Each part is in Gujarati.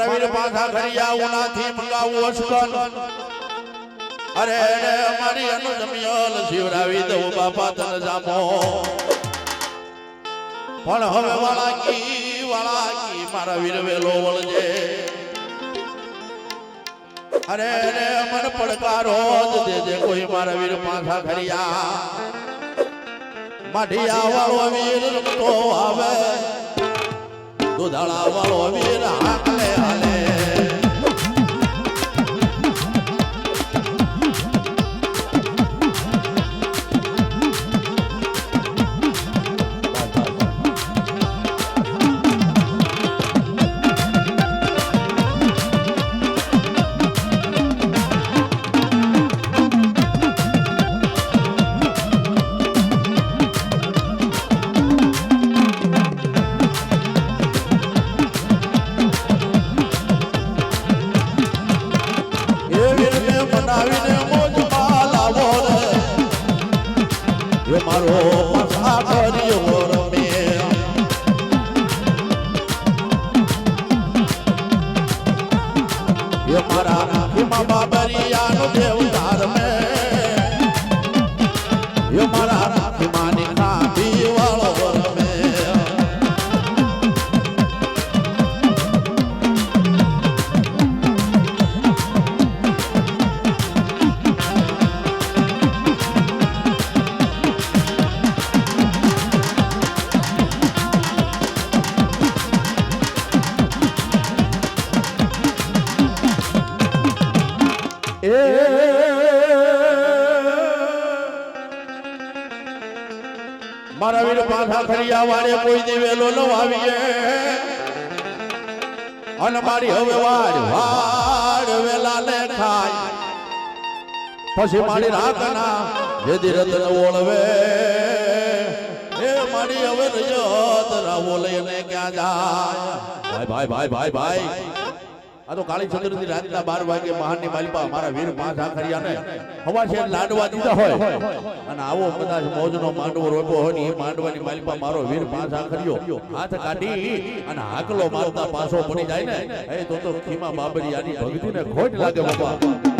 મારા વીર પાછા ઘરિયા ઉનાથી મંગાવું અસ્કન અરે રે અમારી અનુજમિયલ શિવરાવી દઉં બાપા તન જામો. પણ હવે વાળાકી વાળાકી મારા વીર વેલો વળજે અરે રે મન પડકારો જ દેજે કોઈ મારા વીર પાછા ઘરિયા માઢિયા વાળો વીર તો આવે. દુધાળા વાળો વીર હાકલે હાલે. મારો કર્યો રમે એ મારા બાબરિયાનો દેવદાર મારા વીર પાછા ખડિયા વાળે કોઈ દી વેલો ન આવીએ. અને મારી હવે વાર વાર વેલા ને ખાય પછી મારી રાતના જેદી રતન ઓળવે. એ મારી હવે રજત રાવો લઈને ક્યાં જાય? ભાઈ ભાઈ ભાઈ ભાઈ ભાઈ. આ તો કાળી ચંદ્રની રાતના બાર વાગે મહાનની માલિપા મારા વીર પાંચ આખરિયા ને હવા છે લાડવા દીધા હોય. અને આવો કદાચ મોજનો માંડવો રોપ્યો હોય ને એ માંડવાની માલિપા મારો વીર પાંચ આખરિયો હાથ કાઢી અને હાકલો મારતા પાછો પડી જાય ને. એ તો તો ખીમા બાબરિયાની ભક્તિને ખોટ લાગે બાપા.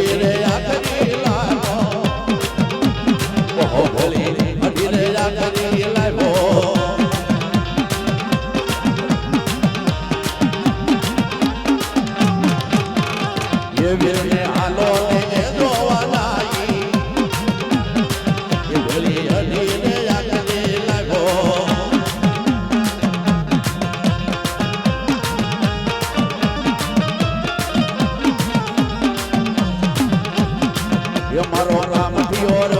રે આખરી મારો રામ પિયો